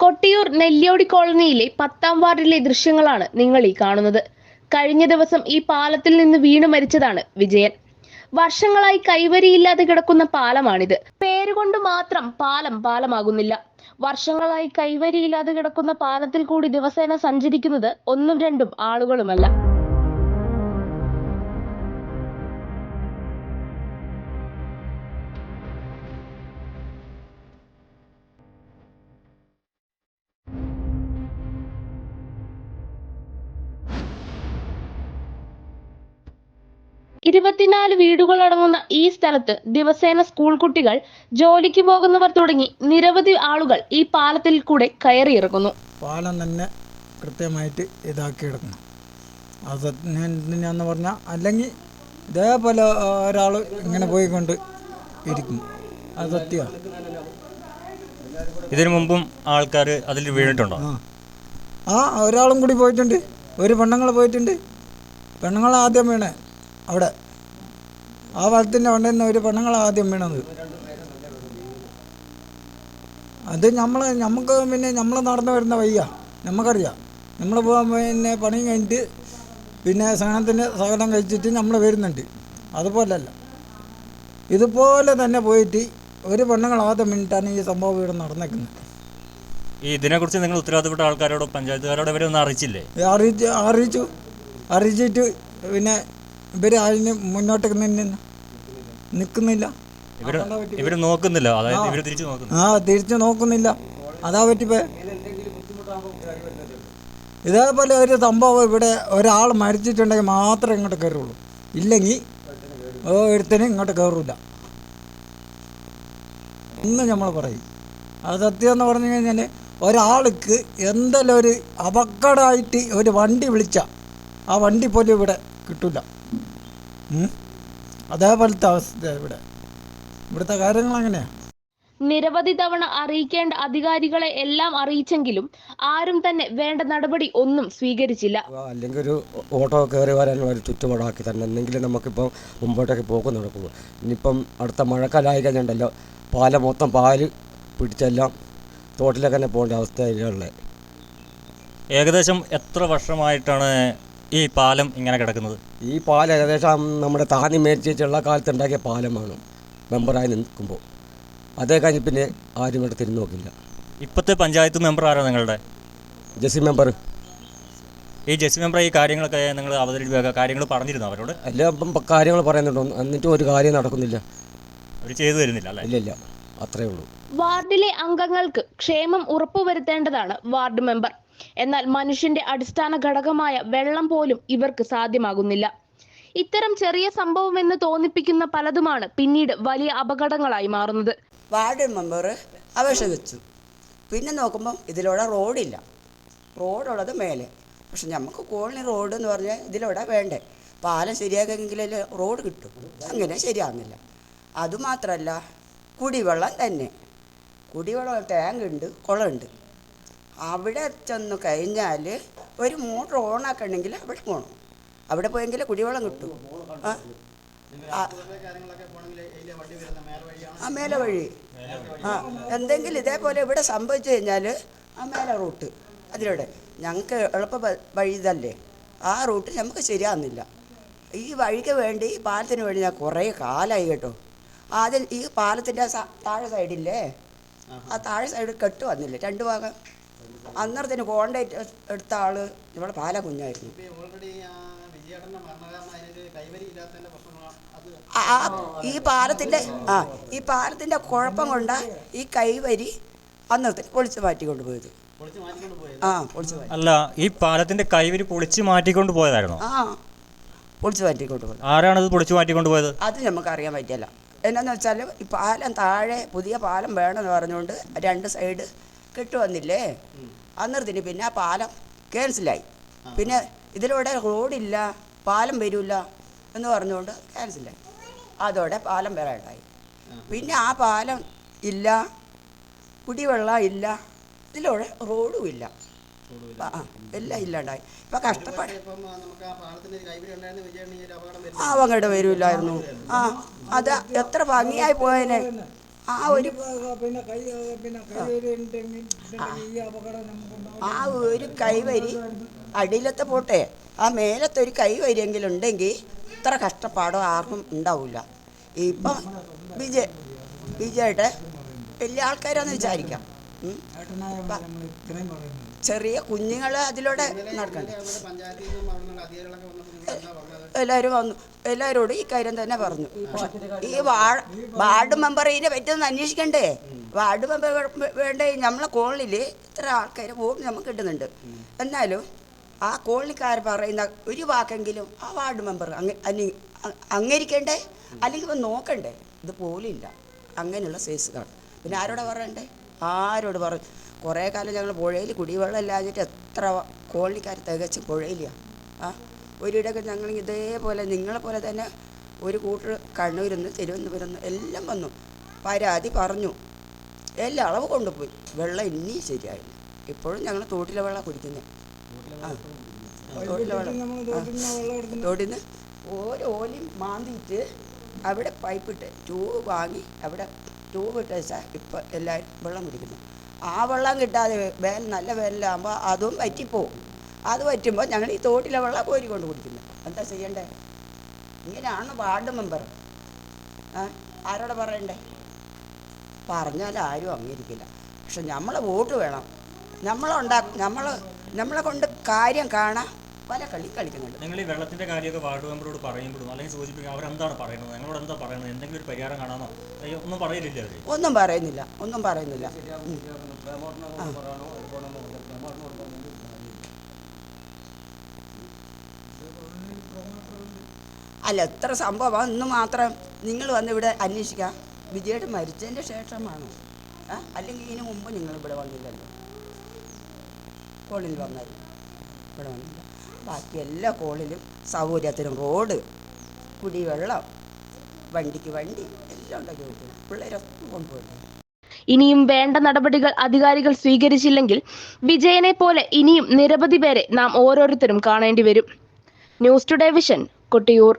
കൊട്ടിയൂർ നെല്ലിയോടി കോളനിയിലെ പത്താം വാർഡിലെ ദൃശ്യങ്ങളാണ് നിങ്ങൾ ഈ കാണുന്നത്. കഴിഞ്ഞ ദിവസം ഈ പാലത്തിൽ നിന്ന് വീണു മരിച്ചതാണ് വിജയൻ. വർഷങ്ങളായി കൈവരിയില്ലാതെ കിടക്കുന്ന പാലമാണിത്. പേരുകൊണ്ട് മാത്രം പാലം പാലമാകുന്നില്ല. വർഷങ്ങളായി കൈവരിയില്ലാതെ കിടക്കുന്ന പാലത്തിൽ കൂടി ദിവസേന സഞ്ചരിക്കുന്നത് ഒന്നും രണ്ടും ആളുകളുമല്ല. ഇരുപത്തിനാല് വീടുകൾ അടങ്ങുന്ന ഈ സ്ഥലത്ത് ദിവസേന സ്കൂൾ കുട്ടികൾ ജോലിക്ക് പോകുന്നവർ തുടങ്ങി നിരവധി ആളുകൾ ഈ പാലത്തിൽ കൂടെ കയറിയിറങ്ങുന്നു പാലം തന്നെ കൃത്യമായിട്ട് ഇതാക്കി എടുക്കണം. അത് എന്തിനാന്ന് പറഞ്ഞാൽ അല്ലെങ്കിൽ ഇതേപോലെ ഒരാൾ ഇങ്ങനെ പോയിക്കൊണ്ട് ഇരിക്കും. അത് സത്യമാണ്. ഇതിനു മുമ്പും ആൾക്കാർ അതിൽ വീണിട്ടുണ്ടോ? ആ. ആ ഒരാളും കൂടി പോയിട്ടുണ്ട്. ഒരു പെണ്ണുങ്ങൾ പോയിട്ടുണ്ട്. പെണ്ണുങ്ങൾ ആദ്യം വീണേ. അവിടെ. ആ വളത്തിന്റെ അവിടെ നിന്ന് ഒരു പെണ്ണുങ്ങൾ ആദ്യം വീണത്. അത് നമ്മൾ നമുക്ക് പിന്നെ നമ്മൾ നടന്നു വരുന്ന വയ്യ നമുക്കറിയാം. നമ്മൾ പോകാൻ പിന്നെ പണിയും കഴിഞ്ഞിട്ട് പിന്നെ സഹനത്തിന് സഹനം കഴിച്ചിട്ട് നമ്മൾ വരുന്നുണ്ട്. അതുപോലല്ല. ഇതുപോലെ തന്നെ പോയിട്ട് ഒരു പെണ്ണുങ്ങൾ ആദ്യം മിനിറ്റാണ് ഈ സംഭവം ഇവിടെ നടന്നേക്കുന്നത്. ഈ ഇതിനെക്കുറിച്ച് നിങ്ങൾ ഉത്തരവാദിത്തപ്പെട്ട ആൾക്കാരോടോ പഞ്ചായത്തുകാരോടോ ഇവരെ ഒന്നും അറിയിച്ചില്ലേ? അറിയിച്ചു അറിയിച്ചു അറിയിച്ചിട്ട് പിന്നെ ഇവർ അതിന് മുന്നോട്ട് നിന്ന് നിൽക്കുന്നില്ല. ഇവർ നോക്കുന്നില്ല. അതായത് ഇവർ തിരിച്ചു നോക്കുന്നു ആ തിരിച്ചു നോക്കുന്നില്ല. അതാ പറ്റിപ്പോ ഇതേപോലെ ഒരു സംഭവം ഇവിടെ ഒരാൾ മരിച്ചിട്ടുണ്ടെങ്കിൽ മാത്രമേ ഇങ്ങോട്ട് കയറുള്ളൂ. ഇല്ലെങ്കിൽ ഒരുത്തനും ഇങ്ങോട്ട് കയറൂല. ഇന്ന് നമ്മൾ പറയും. അത് സത്യം എന്ന് പറഞ്ഞു കഴിഞ്ഞാൽ ഒരാൾക്ക് എന്തെല്ലാം ഒരു അപകടമായിട്ട് ഒരു വണ്ടി വിളിച്ച ആ വണ്ടി പോലും ഇവിടെ കിട്ടില്ല അതേപോലത്തെ അവസ്ഥ ഇവിടെ. ഇവിടുത്തെ കാര്യങ്ങൾ അങ്ങനെയാ നിരവധി തവണ അറിയിക്കേണ്ട അധികാരികളെ എല്ലാം അറിയിച്ചെങ്കിലും ആരും തന്നെ വേണ്ട നടപടി ഒന്നും സ്വീകരിച്ചില്ല. അല്ലെങ്കിൽ ഒരു ഓട്ടോ കയറി വരാനുള്ള ഒരു ചുറ്റുപാടാക്കി തന്നെ. എന്തെങ്കിലും നമുക്കിപ്പം മുമ്പോട്ടേക്ക് പോക്ക് നടക്കുള്ളൂ. ഇനിയിപ്പം അടുത്ത മഴക്കാലമായി കഴിഞ്ഞുണ്ടല്ലോ പാല മൊത്തം പാൽ പിടിച്ചെല്ലാം തോട്ടിലൊക്കെ തന്നെ പോകേണ്ട അവസ്ഥയിലുള്ളത് ഏകദേശം എത്ര വർഷമായിട്ടാണ് ഈ പാലം ഇങ്ങനെ കിടക്കുന്നത്? ഈ പാലം ഏകദേശം നമ്മുടെ താനി മേടിച്ചുള്ള കാലത്ത് ഉണ്ടാക്കിയ പാലമാണ് മെമ്പറായി നിൽക്കുമ്പോൾ. അതേ കഴിഞ്ഞ് പിന്നെ ആരും ഇവിടെ തിരിഞ്ഞു നോക്കില്ല. ഇപ്പോഴത്തെ പഞ്ചായത്ത് മെമ്പർ ആരാണ് നിങ്ങളുടെ? ജെസി മെമ്പർ. ഈ ജെസി മെമ്പർ ഈ കാര്യങ്ങളൊക്കെ നിങ്ങൾ അവതരിപ്പിക്കുക കാര്യങ്ങൾ പറഞ്ഞിരുന്നു അവരോട്? എല്ലാം ഇപ്പം കാര്യങ്ങൾ പറയുന്നുണ്ട്. എന്നിട്ടും ഒരു കാര്യം നടക്കുന്നില്ല. അവർ ചെയ്തു തരുന്നില്ല അല്ലേ? ഇല്ല ഇല്ല അത്രേ ഉള്ളൂ. വാർഡിലെ അംഗങ്ങൾക്ക് ക്ഷേമം ഉറപ്പുവരുത്തേണ്ടതാണ് വാർഡ് മെമ്പർ. എന്നാൽ മനുഷ്യന്റെ അടിസ്ഥാന ഘടകമായ വെള്ളം പോലും ഇവർക്ക് സാധ്യമാകുന്നില്ല. ഇത്തരം ചെറിയ സംഭവം എന്ന് തോന്നിപ്പിക്കുന്ന പലതുമാണ് പിന്നീട് വലിയ അപകടങ്ങളായി മാറുന്നത്. വാർഡ് മെമ്പർ അപേക്ഷ വെച്ചു. പിന്നെ നോക്കുമ്പോൾ ഇതിലൂടെ റോഡില്ല. റോഡുള്ളത് മേലെ. പക്ഷെ നമുക്ക് കോളനി റോഡ് എന്ന് പറഞ്ഞാൽ ഇതിലൂടെ വേണ്ടേ. പാലം ശരിയാക്കെങ്കിലേ റോഡ് കിട്ടും. അങ്ങനെ ശരിയാകുന്നില്ല അതുമാത്രമല്ല കുടിവെള്ളം തന്നെ. കുടിവെള്ളം ടാങ്ക് ഉണ്ട് കുളമുണ്ട്. അവിടെ ചെന്ന് കഴിഞ്ഞാൽ ഒരു മോട്ടർ ഓണാക്കണമെങ്കിൽ അവിടെ പോകണം. അവിടെ പോയെങ്കിൽ കുടിവെള്ളം കിട്ടും. ആ. മേലെ വഴി. ആ എന്തെങ്കിലും ഇതേപോലെ ഇവിടെ സംഭവിച്ചു കഴിഞ്ഞാൽ ആ മേലെ റൂട്ട് അതിലൂടെ. ഞങ്ങൾക്ക് എളുപ്പ വഴി ഇതല്ലേ? ആ റൂട്ട് നമുക്ക് ശരിയാകുന്നില്ല ഈ വഴിക്ക് വേണ്ടി ഈ പാലത്തിന് വേണ്ടി ഞാൻ കുറേ കാലമായി കേട്ടോ. ആദ്യം ഈ പാലത്തിന്റെ താഴെ സൈഡില്ലേ ആ താഴെ സൈഡ് കെട്ട് വന്നില്ലേ? രണ്ട് ഭാഗം. അന്നേരത്തിന് കോണ്ടാക്ട് എടുത്ത ആൾ ഇവിടെ പാല കുഞ്ഞായിരുന്നു. ആ, ആ, ഈ പാലത്തിന്റെ ആ ഈ പാലത്തിന്റെ കുഴപ്പം കൊണ്ട ഈ കൈവരി അന്നേരത്തിന് പൊളിച്ച് മാറ്റി കൊണ്ടുപോയത് ആ പൊളിച്ച് മാറ്റി. അല്ല ഈ പാലത്തിന്റെ കൈവരി പൊളിച്ച് മാറ്റിക്കൊണ്ട് പോയതായിരുന്നു? ആ പൊളിച്ച് മാറ്റി പോയത്. ആരാണത് പൊളിച്ച് മാറ്റിക്കൊണ്ട് പോയത്? അത് നമുക്ക് അറിയാൻ പറ്റില്ല. എന്നാന്ന് വെച്ചാൽ ഈ പാലം താഴെ പുതിയ പാലം വേണമെന്ന് പറഞ്ഞുകൊണ്ട് രണ്ട് സൈഡ് കെട്ടുവന്നില്ലേ? അന്നേരത്തിന് പിന്നെ ആ പാലം ക്യാൻസലായി പിന്നെ ഇതിലൂടെ റോഡില്ല പാലം വരില്ല എന്ന് പറഞ്ഞുകൊണ്ട് ക്യാൻസലായി അതോടെ പാലം വരാണ്ടായി പിന്നെ ആ പാലം ഇല്ല കുടിവെള്ളം ഇല്ല ഇതിലൂടെ റോഡും ഇല്ല. എല്ലാം ഇല്ലാണ്ടായി. ഇപ്പം കഷ്ടപ്പാട്. ആ അങ്ങോട്ട് വരില്ലായിരുന്നു ആ അത് എത്ര ഭംഗിയായി പോയേനെ. ആ ഒരു പിന്നെ കൈ പിന്നെ ഈ അപകടം ആ ഒരു കൈവരി അടിയിലത്തെ പോട്ടെ. ആ മേലത്തെ ഒരു കൈവരിയെങ്കിലും ഉണ്ടെങ്കിൽ ഇത്ര കഷ്ടപ്പാടോ ആർക്കും ഉണ്ടാവില്ല ഇപ്പം വിജയ് വിജയുടെ വലിയ ആൾക്കാരാന്ന് വിചാരിക്കാം. ചെറിയ കുഞ്ഞുങ്ങൾ അതിലൂടെ നടക്കണ്ട? എല്ലാവരും വന്നു. എല്ലാവരോടും ഈ കാര്യം തന്നെ പറഞ്ഞു. ഈ വാർഡ് വാർഡ് മെമ്പർ ഇതിനെ പറ്റിയൊന്ന് അന്വേഷിക്കണ്ടേ? വാർഡ് മെമ്പർ വേണ്ട? നമ്മളെ കോളനിയിൽ ഇത്ര ആൾക്കാർ വോട്ട് നമുക്ക് കിട്ടുന്നുണ്ട്. എന്നാലും ആ കോളനിക്കാർ പറയുന്ന ഒരു വാക്കെങ്കിലും ആ വാർഡ് മെമ്പർ അങ്ങ അംഗീകരിക്കണ്ടേ? അല്ലെങ്കിൽ നോക്കണ്ടേ? ഇത് പോലില്ല അങ്ങനെയുള്ള സൈസുകൾ പിന്നെ ആരോടാ പറയണ്ടേ ആരോട് പറഞ്ഞു? കുറേ കാലം ഞങ്ങൾ പുഴയിൽ കുടിവെള്ളം ഇല്ലാഞ്ഞിട്ട് എത്ര കോളനിക്കാർ തികച്ച് പുഴയിലാണ് ആ ഒരിടയ്ക്ക് ഞങ്ങൾ ഇതേപോലെ നിങ്ങളെ പോലെ തന്നെ ഒരു കൂട്ടർ കണ്ണൂരിൽ നിന്ന് തിരുവനന്തപുരം എല്ലാം വന്നു. പരാതി പറഞ്ഞു. എല്ലാ അളവ് കൊണ്ടുപോയി. വെള്ളം ഇനിയും ശരിയായില്ല. ഇപ്പോഴും ഞങ്ങൾ തോട്ടിലെ വെള്ളം കുടിക്കുന്നത് തോട്ടിലെ വെള്ളം. നിന്ന് ഓരോ ഓലയും മാന്തിയിട്ട് അവിടെ പൈപ്പിട്ട് ട്യൂബ് വാങ്ങി അവിടെ ട്യൂബ് ഇട്ട് വെച്ചാൽ ഇപ്പം എല്ലാവരും വെള്ളം കുടിക്കുന്നു. ആ വെള്ളം കിട്ടാതെ വേനൽ നല്ല വേനലാകുമ്പോൾ അതും വറ്റിപ്പോവും. അത് വറ്റുമ്പോൾ ഞങ്ങൾ ഈ തോട്ടിലെ വെള്ളം കോരിക്കൊണ്ട് കുടിക്കുന്നു. എന്താ ചെയ്യണ്ടേ? ഇങ്ങനെയാണ് വാർഡ് മെമ്പർ. ആരോടെ പറയണ്ടേ? പറഞ്ഞാൽ ആരും അംഗീകരിക്കില്ല. പക്ഷെ നമ്മളെ വോട്ട് വേണം. നമ്മളുണ്ടാക്കും നമ്മൾ നമ്മളെ കൊണ്ട് കാര്യം കാണാൻ പല കളി കളിക്കുന്നുണ്ട്. നിങ്ങൾ ഈ വെള്ളത്തിന്റെ കാര്യമൊക്കെ വാർഡ് മെമ്പറോട് പറയുമ്പോഴും അല്ലെങ്കിൽ സൂചിപ്പിക്കും അവരെന്താണ് പറയുന്നത് നിങ്ങളോട് എന്താ പറയുന്നത് എന്തെങ്കിലും ഒരു പരിഹാരം കാണാമോ? അയ്യോ ഒന്നും പറയില്ല അവർ ഒന്നും പറയുന്നില്ല ഒന്നും പറയുന്നില്ല. അല്ല എത്ര സംഭവം ഇന്ന് മാത്രം നിങ്ങൾ വന്ന് ഇവിടെ അന്വേഷിക്കാം. വിജയുടെ മരിച്ചതിന്റെ ശേഷമാണോ? ആ അല്ലെങ്കിൽ ഇതിനു മുമ്പ് നിങ്ങൾ ഇവിടെ വന്നില്ലല്ലോ? കോളിൽ വന്നാൽ ഇവിടെ വന്നില്ല ബാക്കി എല്ലാ കോളിലും സൗകര്യത്തിനും റോഡ് കുടിവെള്ളം വണ്ടിക്ക് വണ്ടി എല്ലാം ഉണ്ടാക്കി പിള്ളേരൊക്കെ കൊണ്ടുപോയി ഇനിയും വേണ്ട നടപടികൾ അധികാരികൾ സ്വീകരിച്ചില്ലെങ്കിൽ വിജയനെ പോലെ ഇനിയും നിരവധി പേരെ നാം ഓരോരുത്തരും കാണേണ്ടി വരും. News today vision Kottiyoor.